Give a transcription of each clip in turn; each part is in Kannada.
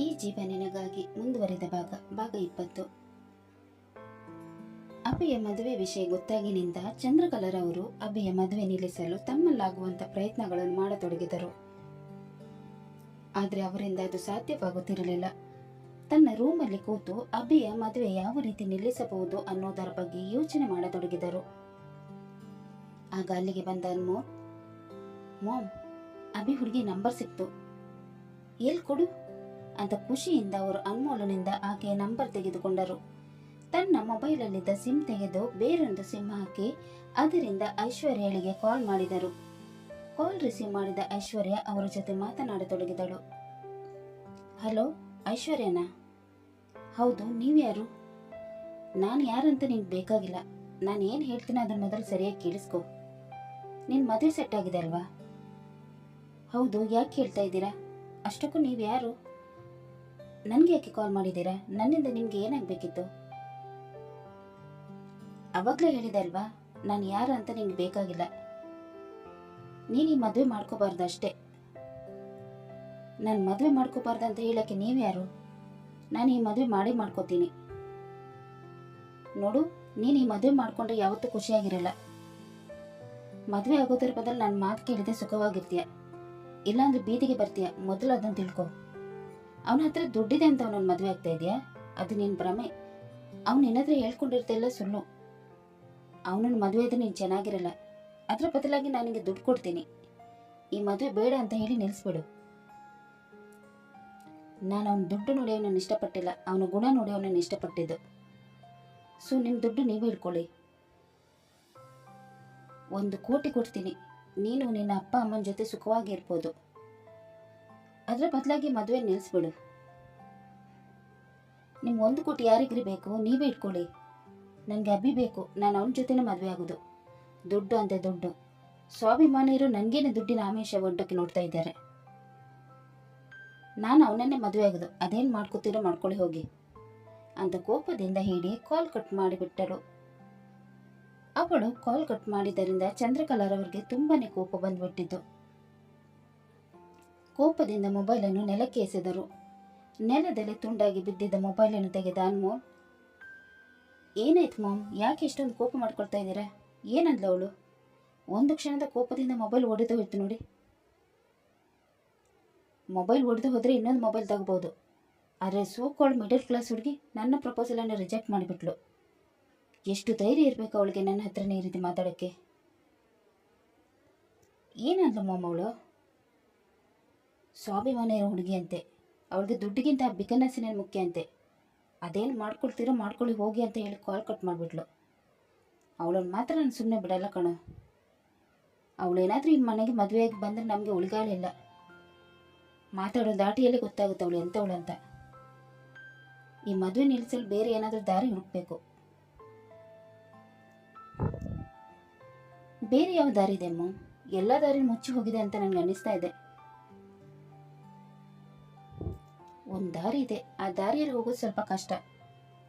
ಈ ಜೀವ ನಿನಗಾಗಿ ಮುಂದುವರಿದ ಭಾಗ ಭಾಗ ಇಪ್ಪತ್ತು. ಅಭಿಯ ಮದುವೆ ವಿಷಯ ಗೊತ್ತಾಗಿನಿಂದ ಚಂದ್ರಕಲರವರು ಅಭಯ ಮದುವೆ ನಿಲ್ಲಿಸಲು ತಮ್ಮಲ್ಲಾಗುವಂತ ಪ್ರಯತ್ನಗಳನ್ನು ಮಾಡತೊಡಗಿದರು. ಆದರೆ ಅವರಿಂದ ಅದು ಸಾಧ್ಯವಾಗುತ್ತಿರಲಿಲ್ಲ. ತನ್ನ ರೂಮಲ್ಲಿ ಕೂತು ಅಭಿಯ ಮದುವೆ ಯಾವ ರೀತಿ ನಿಲ್ಲಿಸಬಹುದು ಅನ್ನೋದರ ಬಗ್ಗೆ ಯೋಚನೆ ಮಾಡತೊಡಗಿದರು. ಆಗ ಅಲ್ಲಿಗೆ ಬಂದ ಮೋಮ್ ಮೋಮ್, ಅಭಿ ಹುಡುಗಿ ನಂಬರ್ ಸಿಕ್ತು. ಎಲ್ಲಿ ಕೊಡು? ಅಂತ ಖುಷಿಯಿಂದ ಅವರು ಅನ್ಮೋಲನಿಂದ ಆಕೆಯ ನಂಬರ್ ತೆಗೆದುಕೊಂಡರು. ತನ್ನ ಮೊಬೈಲಲ್ಲಿದ್ದ ಸಿಮ್ ತೆಗೆದು ಬೇರೊಂದು ಸಿಮ್ ಹಾಕಿ ಅದರಿಂದ ಐಶ್ವರ್ಯಳಿಗೆ ಕಾಲ್ ಮಾಡಿದರು. ಕಾಲ್ ರಿಸೀವ್ ಮಾಡಿದ ಐಶ್ವರ್ಯ ಅವರ ಜೊತೆ ಮಾತನಾಡತೊಡಗಿದಳು. ಹಲೋ, ಐಶ್ವರ್ಯನಾ? ಹೌದು, ನೀವ್ಯಾರು? ನಾನು ಯಾರಂತ ನಿನ್ಗೆ ಬೇಕಾಗಿಲ್ಲ. ನಾನು ಏನು ಹೇಳ್ತೀನಿ ಅದನ್ನ ಮೊದಲು ಸರಿಯಾಗಿ ಕೇಳಿಸ್ಕೊ. ನಿನ್ನ ಮದುವೆ ಸೆಟ್ ಆಗಿದೆ ಅಲ್ವಾ? ಹೌದು, ಯಾಕೆ ಹೇಳ್ತಾ ಇದ್ದೀರಾ? ಅಷ್ಟಕ್ಕೂ ನೀವು ಯಾರು ನನಗೆ ಯಾಕೆ ಕಾಲ್ ಮಾಡಿದ್ದೀರಾ? ನನ್ನಿಂದ ನಿಮ್ಗೆ ಏನಾಗಬೇಕಿತ್ತು? ಅವಾಗಲೇ ಹೇಳಿದೆ ಅಲ್ವಾ, ನಾನು ಯಾರು ಅಂತ ನಿಂಗೆ ಬೇಕಾಗಿಲ್ಲ. ನೀನು ಈ ಮದುವೆ ಮಾಡ್ಕೋಬಾರ್ದು ಅಷ್ಟೇ. ನಾನು ಮದುವೆ ಮಾಡ್ಕೋಬಾರ್ದು ಅಂತ ಹೇಳಕ್ಕೆ ನೀವು ಯಾರು? ನಾನು ಈ ಮದುವೆ ಮಾಡಿ ಮಾಡ್ಕೋತೀನಿ. ನೋಡು, ನೀನು ಈ ಮದುವೆ ಮಾಡ್ಕೊಂಡ್ರೆ ಯಾವತ್ತೂ ಖುಷಿಯಾಗಿರಲ್ಲ. ಮದುವೆ ಆಗೋದ್ರ ಬದಲು ನನ್ನ ಮಾತು ಕೇಳಿದೆ ಸುಖವಾಗಿರ್ತೀಯ. ಇಲ್ಲಾಂದ್ರೆ ಬೀದಿಗೆ ಬರ್ತೀಯ. ಮೊದಲು ಅದನ್ನು ತಿಳ್ಕೊ. ಅವನ ಹತ್ರ ದುಡ್ಡಿದೆ ಅಂತ ಅವನನ್ನ ಮದುವೆ ಆಗ್ತಾ ಇದೆಯಾ? ಅದು ನಿನ್ನ ಭ್ರಮೆ. ಅವ್ನು ಏನಾದ್ರೆ ಹೇಳ್ಕೊಂಡಿರ್ತಿಲ್ಲ ಸುಳ್ಳು. ಅವನನ್ನ ಮದುವೆ ಇದ್ರೆ ನೀನು ಚೆನ್ನಾಗಿರಲ್ಲ. ಅದ್ರ ಬದಲಾಗಿ ನಾನು ನಿನಗೆ ದುಡ್ಡು ಕೊಡ್ತೀನಿ. ಈ ಮದುವೆ ಬೇಡ ಅಂತ ಹೇಳಿ ನಿಲ್ಲಿಸ್ಬಿಡು ನಾನು ಅವನ ದುಡ್ಡು ನೋಡಿ ಅವನನ್ನು ಇಷ್ಟಪಟ್ಟಿಲ್ಲ. ಅವನ ಗುಣ ನೋಡಿ ಅವನನ್ನು ಇಷ್ಟಪಟ್ಟಿದ್ದು. ಸೊ ನಿಮ್ಮ ದುಡ್ಡು ನೀವೇ ಇಟ್ಕೊಳ್ಳಿ. ಒಂದು ಕೋಟಿ ಕೊಡ್ತೀನಿ. ನೀನು ನಿನ್ನ ಅಪ್ಪ ಅಮ್ಮನ ಜೊತೆ ಸುಖವಾಗಿ ಇರ್ಬೋದು. ಅದರ ಬದಲಾಗಿ ಮದುವೆ ನಿಲ್ಲಿಸ್ಬಿಡು ನಿಮ್ಗೆ ಒಂದು ಕೋಟಿ ಯಾರಿಗ್ರಿ ಬೇಕು, ನೀವೇ ಇಟ್ಕೊಳ್ಳಿ. ನನಗೆ ಅಭಿ ಬೇಕು, ನಾನು ಅವನ ಜೊತೆನೇ ಮದುವೆ ಆಗೋದು. ದುಡ್ಡು ಅಂತೆ ದುಡ್ಡು. ಸ್ವಾಭಿಮಾನಿಯರು ನನಗೇನೆ ದುಡ್ಡಿನ ಆಮೇಶ ಒಡ್ಡಕ್ಕೆ ನೋಡ್ತಾ ಇದ್ದಾರೆ. ನಾನು ಅವನನ್ನೇ ಮದುವೆ ಆಗೋದು, ಅದೇನು ಮಾಡ್ಕೋತೀರೋ ಮಾಡ್ಕೊಳ್ಳಿ ಹೋಗಿ. ಅಂತ ಕೋಪದಿಂದ ಹೇಳಿ ಕಾಲ್ ಕಟ್ ಮಾಡಿಬಿಟ್ಟರು. ಅವಳು ಕಾಲ್ ಕಟ್ ಮಾಡಿದ್ದರಿಂದ ಚಂದ್ರಕಲಾರವ್ರಿಗೆ ತುಂಬಾ ಕೋಪ ಬಂದ್ಬಿಟ್ಟಿದ್ದು. ಕೋಪದಿಂದ ಮೊಬೈಲನ್ನು ನೆಲಕ್ಕೆ ಎಸೆದರು. ನೆಲದಲ್ಲಿ ತುಂಡಾಗಿ ಬಿದ್ದಿದ್ದ ಮೊಬೈಲನ್ನು ತೆಗೆದ ಅನ್ಮೋಲ್. ಏನಾಯ್ತು ಮಾಮ್? ಯಾಕೆ ಇಷ್ಟೊಂದು ಕೋಪ ಮಾಡ್ಕೊಳ್ತಾ ಇದ್ದೀರಾ? ಏನಂದ್ಲ ಅವಳು? ಒಂದು ಕ್ಷಣದ ಕೋಪದಿಂದ ಮೊಬೈಲ್ ಒಡೆದು ಹೋಯ್ತು ನೋಡಿ. ಮೊಬೈಲ್ ಒಡೆದು ಹೋದರೆ ಇನ್ನೊಂದು ಮೊಬೈಲ್ ತಗೋಬೋದು. ಆದರೆ ಸೋಕಾಲ್ಡ್ ಮಿಡಲ್ ಕ್ಲಾಸ್ ಹುಡುಗಿ ನನ್ನ ಪ್ರಪೋಸಲನ್ನು ರಿಜೆಕ್ಟ್ ಮಾಡಿಬಿಟ್ಲು. ಎಷ್ಟು ಧೈರ್ಯ ಇರಬೇಕು ಅವಳಿಗೆ ನನ್ನ ಹತ್ರನೇ ಈ ಮಾತಾಡೋಕ್ಕೆ. ಏನಂದ್ಲು ಮಾಮ್ ಅವಳು? ಸ್ವಾಭಿಮಾನ ಇರೋ ಹುಡುಗಿ ಅಂತೆ ಅವಳಿಗೆ ದುಡ್ಡಿಗಿಂತ ಬಿಕನಸಿನ ಮುಖ್ಯ ಅಂತೆ ಅದೇನು ಮಾಡ್ಕೊಳ್ತೀರೋ ಮಾಡ್ಕೊಳ್ಳಿ, ಹೋಗಿ ಅಂತ ಹೇಳಿ ಕಾಲ್ ಕಟ್ ಮಾಡಿಬಿಟ್ಲು. ಅವಳನ್ನು ಮಾತ್ರ ನಾನು ಸುಮ್ಮನೆ ಬಿಡಲ್ಲ ಕಣ. ಅವಳೇನಾದರೂ ಈ ಮನೆಗೆ ಮದುವೆಯಾಗಿ ಬಂದರೆ ನಮಗೆ ಉಳಿಗಾಲಿಲ್ಲ ಮಾತಾಡೋ ದಾಟಿಯಲ್ಲಿ ಗೊತ್ತಾಗುತ್ತೆ ಅವಳು ಎಂಥವಳು ಅಂತ. ಈ ಮದುವೆ ನಿಲ್ಲಿಸಲು ಬೇರೆ ಏನಾದರೂ ದಾರಿ ಹುಡುಕ್ಬೇಕು. ಬೇರೆ ಯಾವ ದಾರಿ ಇದೆ ಅಮ್ಮ? ಎಲ್ಲ ದಾರಿ ಮುಚ್ಚಿ ಹೋಗಿದೆ ಅಂತ ನನಗೆ ಅನ್ನಿಸ್ತಾ ಇದೆ. ಒಂದು ದಾರಿ ಇದೆ. ಆ ದಾರಿಯಲ್ಲಿ ಹೋಗೋದು ಸ್ವಲ್ಪ ಕಷ್ಟ.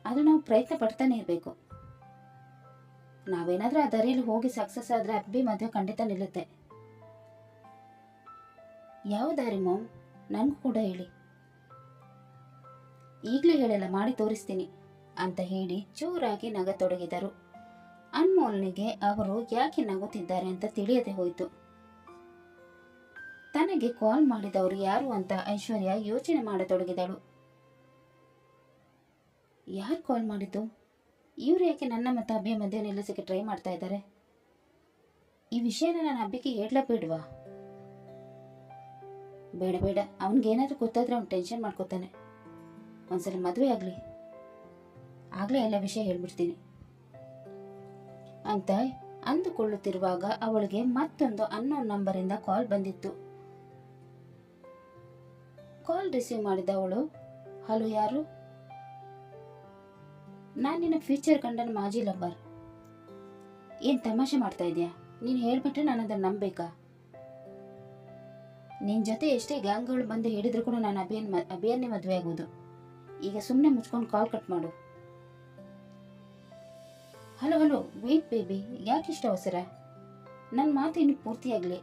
ಅದು ನಾವು ಪ್ರಯತ್ನ ಪಡ್ತಾನೆ ಇರಬೇಕು. ನಾವೇನಾದರೂ ಆ ದಾರಿಯಲ್ಲಿ ಹೋಗಿ ಸಕ್ಸಸ್ ಆದರೆ ಅಬ್ಬಿ ಮದುವೆ ಖಂಡಿತ ನಿಲ್ಲುತ್ತೆ. ಯಾವ ದಾರಿ ಮಾಮ್ ನನಗೂ ಕೂಡ ಹೇಳಿ. ಈಗಲೇ ಹೇಳಲ್ಲ, ಮಾಡಿ ತೋರಿಸ್ತೀನಿ ಅಂತ ಹೇಳಿ ಜೋರಾಗಿ ನಗತೊಡಗಿದರು. ಅನ್ಮೋಲ್ನಿಗೆ ಅವರು ಯಾಕೆ ನಗುತ್ತಿದ್ದಾರೆ ಅಂತ ತಿಳಿಯದೆ ಹೋಯಿತು. ತನಗೆ ಕಾಲ್ ಮಾಡಿದವರು ಯಾರು ಅಂತ ಐಶ್ವರ್ಯ ಯೋಚನೆ ಮಾಡತೊಡಗಿದಳು. ಯಾರು ಕಾಲ್ ಮಾಡಿದ್ದು? ಇವರು ಯಾಕೆ ನನ್ನ ಮತ್ತು ಅಭಿಯ ಮಧ್ಯೆ ನಿಲ್ಲಿಸಕ್ಕೆ ಟ್ರೈ ಮಾಡ್ತಾ ಇದ್ದಾರೆ? ಈ ವಿಷಯನ ನಾನು ಅಬ್ಬಿಗೆ ಬೇಡವಾ? ಬೇಡ ಬೇಡ. ಅವನಿಗೇನಾದರೂ ಗೊತ್ತಾದ್ರೆ ಅವ್ನು ಟೆನ್ಷನ್ ಮಾಡ್ಕೋತಾನೆ. ಒಂದ್ಸಲ ಮದುವೆ ಆಗಲಿ. ಆಗಲೇ ಎಲ್ಲ ವಿಷಯ ಹೇಳ್ಬಿಡ್ತೀನಿ. ಅಂತ ಅಂದುಕೊಳ್ಳುತ್ತಿರುವಾಗ ಅವಳಿಗೆ ಮತ್ತೊಂದು ಅನ್ನೋನ್ ನಂಬರಿಂದ ಕಾಲ್ ಬಂದಿತ್ತು. ಕಾಲ್ ರಿಸೀವ್ ಮಾಡಿದ ಅವಳು ಹಲೋ ಯಾರು? ನಾನು ನಿನ್ನ ಫ್ಯೂಚರ್ ಗಂಡನ ಮಾಜಿ ಲವ್ವರ್ ಏನು ತಮಾಷೆ ಮಾಡ್ತಾ ಇದೆಯಾ? ನೀನು ಹೇಳ್ಬಿಟ್ರೆ ನಾನು ಅದನ್ನು ನಂಬೇಕಾ ನಿನ್ನ ಜೊತೆ ಎಷ್ಟೇ ಗ್ಯಾಂಗ್ಗಳು ಬಂದು ಹೇಳಿದ್ರು ಕೂಡ ನಾನು ಅಭಿಯನ್ ಅಭಿಯನ್ನೇ ಮದುವೆ ಆಗೋದು. ಈಗ ಸುಮ್ಮನೆ ಮುಚ್ಕೊಂಡು ಕಾಲ್ ಕಟ್ ಮಾಡು. ಹಲೋ ಹಲೋ ವೇಟ್ ಬೇಬಿ ಯಾಕಿಷ್ಟು ಅವಸರ? ನನ್ನ ಮಾತು ಇನ್ನು ಪೂರ್ತಿಯಾಗಲಿ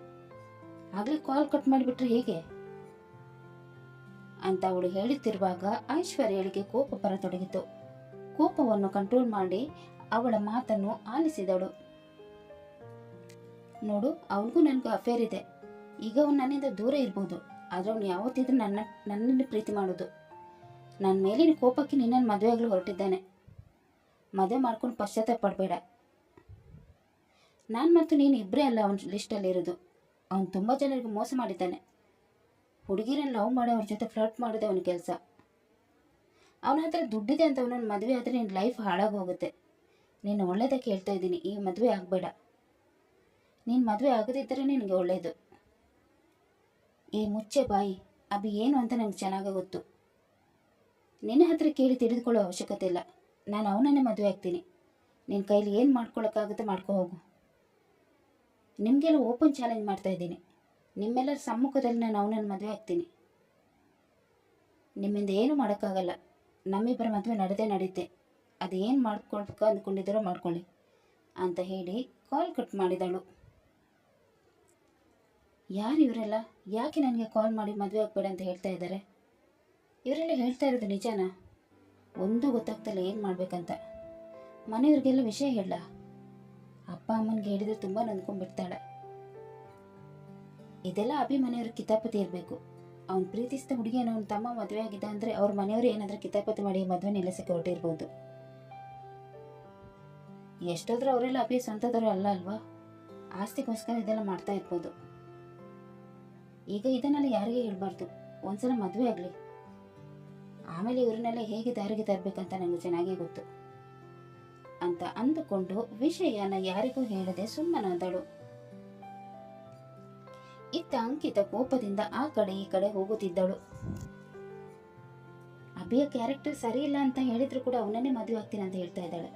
ಆಗಲೇ. ಕಾಲ್ ಕಟ್ ಮಾಡಿಬಿಟ್ರೆ ಹೇಗೆ? ಅಂತ ಅವಳು ಹೇಳುತ್ತಿರುವಾಗ ಐಶ್ವರ್ಯಳಿಗೆ ಕೋಪ ಬರತೊಡಗಿತು. ಕೋಪವನ್ನು ಕಂಟ್ರೋಲ್ ಮಾಡಿ ಅವಳ ಮಾತನ್ನು ಆಲಿಸಿದಳು. ನೋಡು, ಅವನಿಗೂ ನನಗೂ ಅಫೇರ್ ಇದೆ. ಈಗ ಅವನು ನನ್ನಿಂದ ದೂರ ಇರ್ಬೋದು. ಆದರೆ ಅವನು ಯಾವತ್ತಿದ್ರೂ ನನ್ನ, ನನ್ನನ್ನು ಪ್ರೀತಿ ಮಾಡೋದು. ನನ್ನ ಮೇಲಿನ ಕೋಪಕ್ಕೆ ನಿನ್ನನ್ನು ಮದುವೆ ಆಗಲು ಹೊರಟಿದ್ದಾನೆ. ಮದುವೆ ಮಾಡ್ಕೊಂಡು ಪಶ್ಚಾತ್ತಾಪ ಪಡಬೇಡ. ನಾನು ಮತ್ತು ನೀನು ಇಬ್ಬರೇ ಅಲ್ಲ, ಅವನ ಲಿಸ್ಟಲ್ಲಿರೋದು ಅವನು ತುಂಬ ಜನರಿಗೆ ಮೋಸ ಮಾಡಿದ್ದಾನೆ. ಹುಡುಗಿರನ್ನ ಲವ್ ಮಾಡಿ ಅವ್ರ ಜೊತೆ ಫ್ಲರ್ಟ್ ಮಾಡೋದೇ ಅವನ ಕೆಲಸ. ಅವನ ಹತ್ರ ದುಡ್ಡಿದೆ ಅಂತ ಅವನನ್ನು ಮದುವೆ ಆದರೆ ನಿನ್ನ ಲೈಫ್ ಹಾಳಾಗೋಗುತ್ತೆ ನೀನು ಒಳ್ಳೇದೇ ಕೇಳ್ತಾ ಇದ್ದೀನಿ, ಈ ಮದುವೆ ಆಗಬೇಡ. ನೀನು ಮದುವೆ ಆಗದಿದ್ದರೆ ನಿನಗೆ ಒಳ್ಳೆಯದು ಈ ಮುಚ್ಚೆ ಬಾಯಿ ಅಬಿ ಏನು ಅಂತ ನನಗೆ ಚೆನ್ನಾಗಿ ಗೊತ್ತು. ನಿನ್ನ ಹತ್ರ ಕೇಳಿ ತಿಳಿದುಕೊಳ್ಳೋ ಅವಶ್ಯಕತೆ ಇಲ್ಲ. ನಾನು ಅವನನ್ನೇ ಮದುವೆ ಆಗ್ತೀನಿ. ನಿನ್ನ ಕೈಲಿ ಏನು ಮಾಡ್ಕೊಳಕ್ಕಾಗುತ್ತೆ ಮಾಡ್ಕೊ ಹೋಗು. ನಿಮಗೆಲ್ಲ ಓಪನ್ ಚಾಲೆಂಜ್ ಮಾಡ್ತಾ ಇದ್ದೀನಿ. ನಿಮ್ಮೆಲ್ಲರ ಸಮ್ಮುಖದಲ್ಲಿ ನಾನು ಅವನನ್ನು ಮದುವೆ ಆಗ್ತೀನಿ. ನಿಮ್ಮಿಂದ ಏನು ಮಾಡೋಕ್ಕಾಗಲ್ಲ. ನಮ್ಮಿಬ್ಬರ ಮದುವೆ ನಡೆದೇ ನಡೆಯುತ್ತೆ. ಅದೇನು ಮಾಡ್ಕೊಳ್ಬೇಕು ಅಂದ್ಕೊಂಡಿದ್ದಾರೋ ಮಾಡ್ಕೊಳ್ಳಿ ಅಂತ ಹೇಳಿ ಕಾಲ್ ಕಟ್ ಮಾಡಿದಳು. ಯಾರು ಇವರೆಲ್ಲ? ಯಾಕೆ ನನಗೆ ಕಾಲ್ ಮಾಡಿ ಮದುವೆ ಆಗ್ಬೇಡ ಅಂತ ಹೇಳ್ತಾ ಇದ್ದಾರೆ? ಇವರೆಲ್ಲ ಹೇಳ್ತಾ ಇರೋದು ನಿಜಾನ? ಒಂದೂ ಗೊತ್ತಾಗ್ತಲ್ಲ ಏನು ಮಾಡಬೇಕಂತ. ಮನೆಯವ್ರಿಗೆಲ್ಲ ವಿಷಯ ಹೇಳ ಅಪ್ಪ ಅಮ್ಮನಿಗೆ ಹೇಳಿದರೆ ತುಂಬ ನೊಂದ್ಕೊಂಡ್ಬಿಡ್ತಾಳೆ. ಇದೆಲ್ಲ ಅಭಿ ಮನೆಯವ್ರ ಕಿತಾಪತಿ ಇರಬೇಕು. ಅವ್ನು ಪ್ರೀತಿಸಿದ ಹುಡುಗಿಯನ್ನು ಅವ್ನ ತಮ್ಮ ಮದುವೆ ಆಗಿದ್ದ ಅಂದರೆ ಅವ್ರ ಮನೆಯವರು ಏನಾದರೂ ಕಿತಾಪತಿ ಮಾಡಿ ಮದುವೆ ನಿಲ್ಲಿಸಕ್ಕೆ ಹೊರಟಿರ್ಬೋದು. ಎಷ್ಟಾದರೂ ಅವರೆಲ್ಲ ಅಭಿ ಸ್ವಂತದವರು ಅಲ್ಲ ಅಲ್ವಾ? ಆಸ್ತಿಗೋಸ್ಕರ ಇದೆಲ್ಲ ಮಾಡ್ತಾ ಇರ್ಬೋದು. ಈಗ ಇದನ್ನೆಲ್ಲ ಯಾರಿಗೆ ಹೇಳ್ಬಾರ್ದು? ಒಂದ್ಸಲ ಮದುವೆ ಆಗಲಿ. ಆಮೇಲೆ ಇವ್ರನ್ನೆಲ್ಲ ಹೇಗೆ ದಾರಿಗೆ ತರಬೇಕಂತ ನನಗೆ ಚೆನ್ನಾಗೇ ಗೊತ್ತು. ಅಂತ ಅಂದುಕೊಂಡು ವಿಷಯನ ಯಾರಿಗೂ ಹೇಳದೆ ಸುಮ್ಮನಾದಳು. ಇತ್ತ ಅಂಕಿತ ಕೋಪದಿಂದ ಆ ಕಡೆ ಈ ಕಡೆ ಹೋಗುತ್ತಿದ್ದಳು. ಅಭಿಯ ಕ್ಯಾರೆಕ್ಟರ್ ಸರಿ ಇಲ್ಲ ಅಂತ ಹೇಳಿದ್ರು ಕೂಡ ಅವನನ್ನೇ ಮದುವೆ ಆಗ್ತೀನಿ ಅಂತ ಹೇಳ್ತಾ ಇದ್ದಾಳೆ.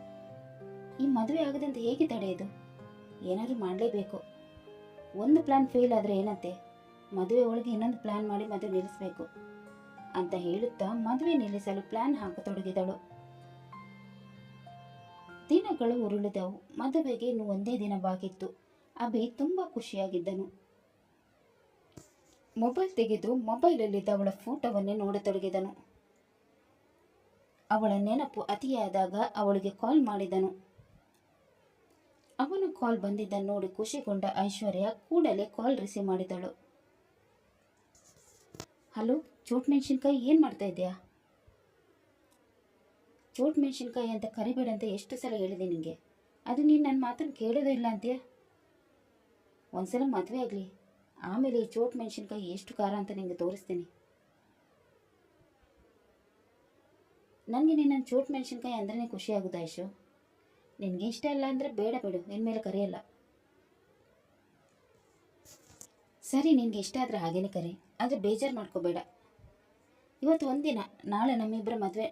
ಈ ಮದುವೆ ಆಗದಂತೆ ಹೇಗೆ ತಡೆಯೋದು ಏನಾದರೂ ಮಾಡಲೇಬೇಕು. ಒಂದು ಪ್ಲಾನ್ ಫೇಲ್ ಆದರೆ ಏನಂತೆ? ಮದುವೆ ಒಳಗೆ ಇನ್ನೊಂದು ಪ್ಲಾನ್ ಮಾಡಿ ಮದುವೆ ನಿಲ್ಲಿಸಬೇಕು ಅಂತ ಹೇಳುತ್ತಾ ಮದುವೆ ನಿಲ್ಲಿಸಲು ಪ್ಲಾನ್ ಹಾಕತೊಡಗಿದಳು. ದಿನಗಳು ಉರುಳಿದವು. ಮದುವೆಗೆ ಇನ್ನು ಒಂದೇ ದಿನ ಬಾಕಿತ್ತು. ಅಭಿ ತುಂಬ ಖುಷಿಯಾಗಿದ್ದನು. ಮೊಬೈಲ್ ತೆಗೆದು ಮೊಬೈಲಲ್ಲಿದ್ದ ಅವಳ ಫೋಟೋವನ್ನೇ ನೋಡತೊಡಗಿದನು. ಅವಳ ನೆನಪು ಅತಿಯಾದಾಗ ಅವಳಿಗೆ ಕಾಲ್ ಮಾಡಿದನು. ಅವನು ಕಾಲ್ ಬಂದಿದ್ದನ್ನು ನೋಡಿ ಖುಷಿಗೊಂಡ ಐಶ್ವರ್ಯ ಕೂಡಲೇ ಕಾಲ್ ರಿಸೀವ್ ಮಾಡಿದಳು. ಹಲೋ, ಚೋಟ್ ಮೆಣಸಿನ್ಕಾಯಿ ಏನು ಮಾಡ್ತಾ ಇದೆಯಾ ಚೋಟ್ ಮೆಣಸಿನ್ಕಾಯಿ ಅಂತ ಕರಿಬೇಡ ಅಂತ ಎಷ್ಟು ಸಲ ಹೇಳಿದೆ ನಿನಗೆ ಅದು ನೀನು ನನ್ನ ಮಾತನ್ನು ಕೇಳೋದೇ ಇಲ್ಲ ಅಂತೀಯ? ಒಂದ್ಸಲ ಮದುವೆ ಆಗಲಿ. ಆಮೇಲೆ ಈ ಚೋಟ್ ಮೆಣಸಿನ್ಕಾಯಿ ಎಷ್ಟು ಖಾರ ಅಂತ ನಿಮಗೆ ತೋರಿಸ್ತೀನಿ. ನನಗೆ ನಿನ್ನ ಚೋಟ್ ಮೆಣಸಿನ್ಕಾಯಿ ಅಂದ್ರೆ ಖುಷಿ ಆಗುತ್ತಾ ಐಶು ನಿನಗೆ ಇಷ್ಟ ಇಲ್ಲ ಅಂದರೆ ಬೇಡ ಬಿಡು, ಇನ್ಮೇಲೆ ಕರೆಯಲ್ಲ. ಸರಿ, ನಿನಗೆ ಇಷ್ಟ ಆದರೆ ಹಾಗೇನೆ ಕರೆ, ಆದರೆ ಬೇಜಾರು ಮಾಡ್ಕೋಬೇಡ. ಇವತ್ತು ಒಂದಿನ, ನಾಳೆ ನಮ್ಮಿಬ್ಬರ ಮದುವೆ.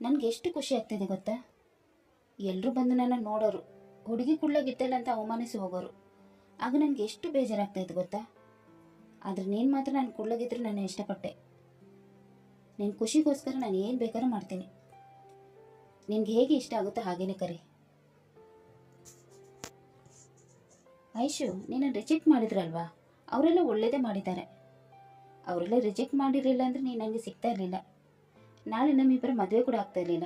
ನನಗೆ ಎಷ್ಟು ಖುಷಿ ಆಗ್ತಿದೆ ಗೊತ್ತಾ? ಎಲ್ಲರೂ ಬಂದು ನನ್ನ ನೋಡೋರು, ಹುಡುಗಿ ಕುಳ್ಳಗಿತ್ತಲ್ಲ ಅಂತ ಅವಮಾನಿಸಿ ಹೋಗೋರು. ಆಗ ನನಗೆ ಎಷ್ಟು ಬೇಜಾರಾಗ್ತಾಯಿತ್ತು ಗೊತ್ತಾ? ಆದರೆ ನೀನು ಮಾತ್ರ ನಾನು ಕುಳ್ಳಗಿದ್ರೆ ನಾನು ಇಷ್ಟಪಟ್ಟೆ. ನಿನ್ನ ಖುಷಿಗೋಸ್ಕರ ನಾನು ಏನು ಬೇಕಾದ್ರೂ ಮಾಡ್ತೀನಿ. ನಿನಗೆ ಹೇಗೆ ಇಷ್ಟ ಆಗುತ್ತೋ ಹಾಗೇನೆ ಕರಿ. ಐಶು ನೀನು ರಿಜೆಕ್ಟ್ ಮಾಡಿದ್ರಲ್ವಾ? ಅವರೆಲ್ಲ ಒಳ್ಳೇದೇ ಮಾಡಿದ್ದಾರೆ. ಅವರೆಲ್ಲ ರಿಜೆಕ್ಟ್ ಮಾಡಿರಲಿಲ್ಲ ಅಂದರೆ ನೀನು ನನಗೆ ಸಿಗ್ತಾ ಇರಲಿಲ್ಲ. ನಾಳೆ ನಮ್ಮಿಬ್ಬರ ಮದುವೆ ಕೂಡ ಆಗ್ತಾ ಇರಲಿಲ್ಲ.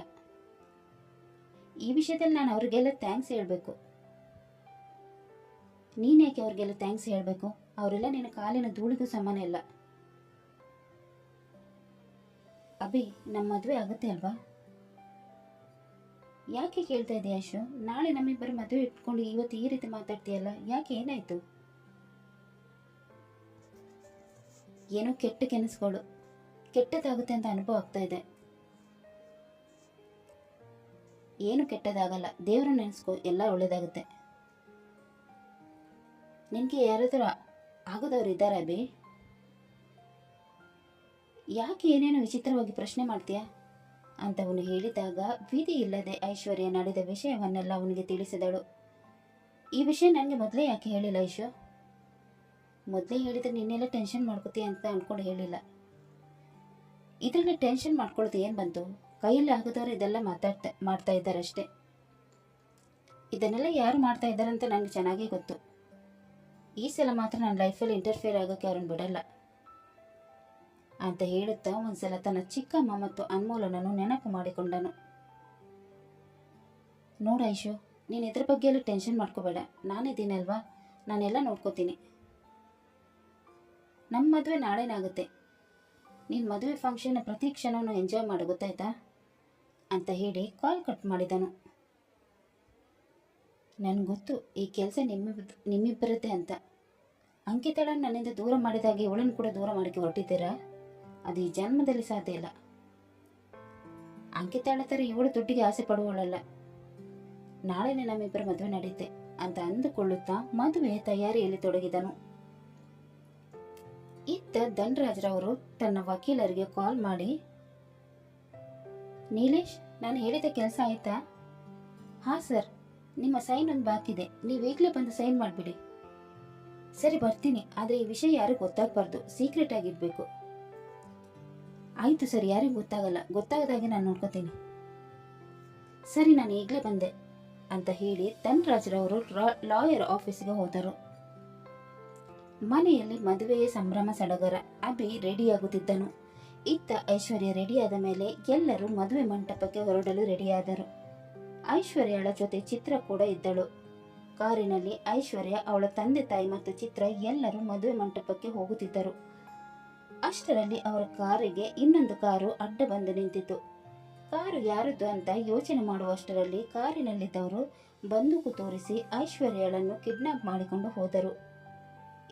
ಈ ವಿಷಯದಲ್ಲಿ ನಾನು ಅವರಿಗೆಲ್ಲ ಥ್ಯಾಂಕ್ಸ್ ಹೇಳಬೇಕು. ನೀನು ಯಾಕೆ ಅವ್ರಿಗೆಲ್ಲ ಥ್ಯಾಂಕ್ಸ್ ಹೇಳಬೇಕು? ಅವರೆಲ್ಲ ನಿನ್ನ ಕಾಲಿನ ಧೂಳಿಗೂ ಸಮಾನ ಇಲ್ಲ. ಅಭಿ ನಮ್ಮ ಮದುವೆ ಆಗುತ್ತೆ ಅಲ್ವಾ? ಯಾಕೆ ಕೇಳ್ತಾ ಇದೆಯಾ ಅಶು? ನಾಳೆ ನಮ್ಮಿಬ್ಬರ ಮದುವೆ ಇಟ್ಕೊಂಡು ಇವತ್ತು ಈ ರೀತಿ ಮಾತಾಡ್ತೀಯಲ್ಲ, ಯಾಕೆ ಏನಾಯ್ತು? ಏನೋ ಕೆಟ್ಟ ಕೆನಸುಗಳು. ಕೆಟ್ಟದಾಗುತ್ತೆ ಅಂತ ಅನುಭವ ಆಗ್ತಾ ಇದೆ. ಏನು ಕೆಟ್ಟದಾಗಲ್ಲ ದೇವರ ನೆನೆಸ್ಕೋ, ಎಲ್ಲ ಒಳ್ಳೇದಾಗುತ್ತೆ. ನಿನಗೆ ಯಾರಾದರೂ ಆಗೋದವ್ರು ಇದ್ದಾರಾ ಬಿ ಯಾಕೆ ಏನೇನೋ ವಿಚಿತ್ರವಾಗಿ ಪ್ರಶ್ನೆ ಮಾಡ್ತೀಯಾ? ಅಂತ ಅವನು ಹೇಳಿದಾಗ ವಿಧಿ ಇಲ್ಲದೆ ಐಶ್ವರ್ಯ ನಡೆದ ವಿಷಯವನ್ನೆಲ್ಲ ಅವನಿಗೆ ತಿಳಿಸಿದಳು. ಈ ವಿಷಯ ನನಗೆ ಮೊದಲೇ ಯಾಕೆ ಹೇಳಿಲ್ಲ ಐಶು ಮೊದಲೇ ಹೇಳಿದ್ರೆ ನಿನ್ನೆಲ್ಲ ಟೆನ್ಷನ್ ಮಾಡ್ಕೋತೀಯ ಅಂತ ಅಂದ್ಕೊಂಡು ಹೇಳಿಲ್ಲ. ಇದರಲ್ಲಿ ಟೆನ್ಷನ್ ಮಾಡ್ಕೊಳ್ಳೋದು ಏನು ಬಂತು? ಕೈಯಲ್ಲಿ ಆಗದವ್ರು ಇದೆಲ್ಲ ಮಾತಾಡ್ತಾ, ಮಾಡ್ತಾ ಇದ್ದಾರೆ ಅಷ್ಟೇ ಇದನ್ನೆಲ್ಲ ಯಾರು ಮಾಡ್ತಾ ಇದ್ದಾರೆ ಅಂತ ನನಗೆ ಚೆನ್ನಾಗೇ ಗೊತ್ತು. ಈ ಸಲ ಮಾತ್ರ ನನ್ನ ಲೈಫಲ್ಲಿ ಇಂಟರ್ಫಿಯರ್ ಆಗೋಕ್ಕೆ ಅವ್ರನ್ನ ಬಿಡಲ್ಲ. ಅಂತ ಹೇಳುತ್ತಾ ಒಂದ್ಸಲ ತನ್ನ ಚಿಕ್ಕಮ್ಮ ಮತ್ತು ಅನ್ಮೋಲನನ್ನು ನೆನಪು ಮಾಡಿಕೊಂಡನು. ನೋಡ ಐಶು, ನೀನು ಇದ್ರ ಬಗ್ಗೆ ಎಲ್ಲ ಟೆನ್ಷನ್ ಮಾಡ್ಕೋಬೇಡ ನಾನಿದ್ದೀನಲ್ವಾ ನಾನೆಲ್ಲ ನೋಡ್ಕೋತೀನಿ. ನಮ್ಮ ಮದುವೆ ನಾಳೆನಾಗುತ್ತೆ? ನೀನು ಮದುವೆ ಫಂಕ್ಷನ್ನ ಪ್ರತಿ ಕ್ಷಣವನ್ನು ಎಂಜಾಯ್ ಮಾಡು, ಗೊತ್ತಾಯ್ತಾ? ಅಂತ ಹೇಳಿ ಕಾಲ್ ಕಟ್ ಮಾಡಿದನು. ನನಗೆ ಗೊತ್ತು ಈ ಕೆಲಸ ನಿಮ್ಮ ನಿಮ್ಮಿಬ್ಬರದ್ದೇ ಅಂತ. ಅಂಕಿತಾಳನ್ನು ನನ್ನಿಂದ ದೂರ ಮಾಡಿದಾಗೆ ಇವಳನ್ನು ಕೂಡ ದೂರ ಮಾಡಕ್ಕೆ ಹೊರಟಿದ್ದೀರಾ? ಅದು ಈ ಜನ್ಮದಲ್ಲಿ ಸಾಧ್ಯ ಇಲ್ಲ. ಅಂಕಿತಾಳ ಥರ ಇವಳು ದುಡ್ಡಿಗೆ ಆಸೆ ಪಡುವಳಲ್ಲ. ನಾಳೆನೇ ನಮ್ಮಿಬ್ಬರ ಮದುವೆ ನಡೆಯುತ್ತೆ ಅಂತ ಅಂದುಕೊಳ್ಳುತ್ತಾ ಮದುವೆ ತಯಾರಿಯಲ್ಲಿ ತೊಡಗಿದನು. ಇತ್ತ ಧನ್ರಾಜ್ರವರು ತನ್ನ ವಕೀಲರಿಗೆ ಕಾಲ್ ಮಾಡಿ, ನೀಲೇಶ್, ನಾನು ಹೇಳಿದ ಕೆಲಸ ಆಯ್ತಾ? ಹಾಂ ಸರ್ ನಿಮ್ಮ ಸೈನ್ ಒಂದು ಬಾಕಿದೆ. ನೀವು ಈಗಲೇ ಬಂದು ಸೈನ್ ಮಾಡಿಬಿಡಿ. ಸರಿ, ಬರ್ತೀನಿ. ಆದರೆ ಈ ವಿಷಯ ಯಾರಿಗೂ ಗೊತ್ತಾಗಬಾರ್ದು. ಸೀಕ್ರೆಟ್ ಆಗಿರಬೇಕು. ಆಯಿತು ಸರ್, ಯಾರಿಗೂ ಗೊತ್ತಾಗಲ್ಲ. ಗೊತ್ತಾಗದಾಗೆ ನಾನು ನೋಡ್ಕೋತೀನಿ. ಸರಿ, ನಾನು ಈಗಲೇ ಬಂದೆ ಅಂತ ಹೇಳಿ ತನ್ರಾಜ್ರವರು ಲಾಯರ್ ಆಫೀಸ್ಗೆ ಹೋದರು. ಮನೆಯಲ್ಲಿ ಮದುವೆಯ ಸಂಭ್ರಮ ಸಡಗರ. ಅಭಿ ರೆಡಿಯಾಗುತ್ತಿದ್ದನು ಇತ್ತ ಐಶ್ವರ್ಯ ರೆಡಿಯಾದ ಮೇಲೆ ಎಲ್ಲರೂ ಮದುವೆ ಮಂಟಪಕ್ಕೆ ಹೊರಡಲು ರೆಡಿಯಾದರು. ಐಶ್ವರ್ಯಳ ಜೊತೆ ಚಿತ್ರ ಕೂಡ ಇದ್ದಳು. ಕಾರಿನಲ್ಲಿ ಐಶ್ವರ್ಯ, ಅವಳ ತಂದೆ ತಾಯಿ ಮತ್ತು ಚಿತ್ರ ಎಲ್ಲರೂ ಮದುವೆ ಮಂಟಪಕ್ಕೆ ಹೋಗುತ್ತಿದ್ದರು. ಅಷ್ಟರಲ್ಲಿ ಅವರ ಕಾರಿಗೆ ಇನ್ನೊಂದು ಕಾರು ಅಡ್ಡ ಬಂದು ನಿಂತಿತು ಕಾರು ಯಾರದ್ದು ಅಂತ ಯೋಚನೆ ಮಾಡುವಷ್ಟರಲ್ಲಿ ಕಾರಿನಲ್ಲಿದ್ದವರು ಬಂದೂಕು ತೋರಿಸಿ ಐಶ್ವರ್ಯಳನ್ನು ಕಿಡ್ನಾಪ್ ಮಾಡಿಕೊಂಡು ಹೋದರು.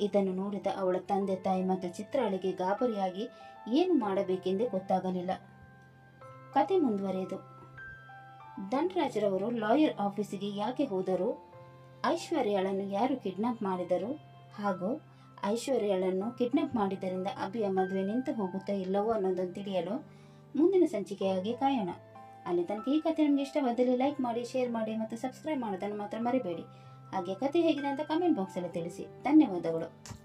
ಇದನ್ನು ನೋಡಿದ ಅವಳ ತಂದೆ ತಾಯಿ ಮತ್ತು ಚಿತ್ರಳಿಗೆ ಗಾಬರಿಯಾಗಿ, ಏನು ಮಾಡಬೇಕೆಂದೇ ಗೊತ್ತಾಗಲಿಲ್ಲ. ಕತೆ ಮುಂದುವರೆಯಿತು. ಧನ್ರಾಜ್ರವರು ಲಾಯರ್ ಆಫೀಸಿಗೆ ಯಾಕೆ ಹೋದರು? ಐಶ್ವರ್ಯಳನ್ನು ಯಾರು ಕಿಡ್ನಾಪ್ ಮಾಡಿದರು? ಹಾಗೂ ಐಶ್ವರ್ಯಳನ್ನು ಕಿಡ್ನಾಪ್ ಮಾಡಿದ್ದರಿಂದ ಅಭಿಯ ಮದುವೆ ನಿಂತು ಹೋಗುತ್ತಾ ಇಲ್ಲವೋ ಅನ್ನೋದನ್ನು ತಿಳಿಯಲು ಮುಂದಿನ ಸಂಚಿಕೆಯಾಗಿ ಕಾಯೋಣ. ಅಲ್ಲಿ ತನಕ ಈ ಕಥೆ ನಿಮಗೆ ಇಷ್ಟವಾದಲ್ಲಿ ಲೈಕ್ ಮಾಡಿ, ಶೇರ್ ಮಾಡಿ ಮತ್ತು ಸಬ್ಸ್ಕ್ರೈಬ್ ಮಾಡೋದನ್ನು ಮಾತ್ರ ಮರಿಬೇಡಿ. ಹಾಗೆ ಕತೆ ಹೇಗಿದೆ ಅಂತ ಕಮೆಂಟ್ ಬಾಕ್ಸಲ್ಲಿ ತಿಳಿಸಿ. ಧನ್ಯವಾದಗಳು.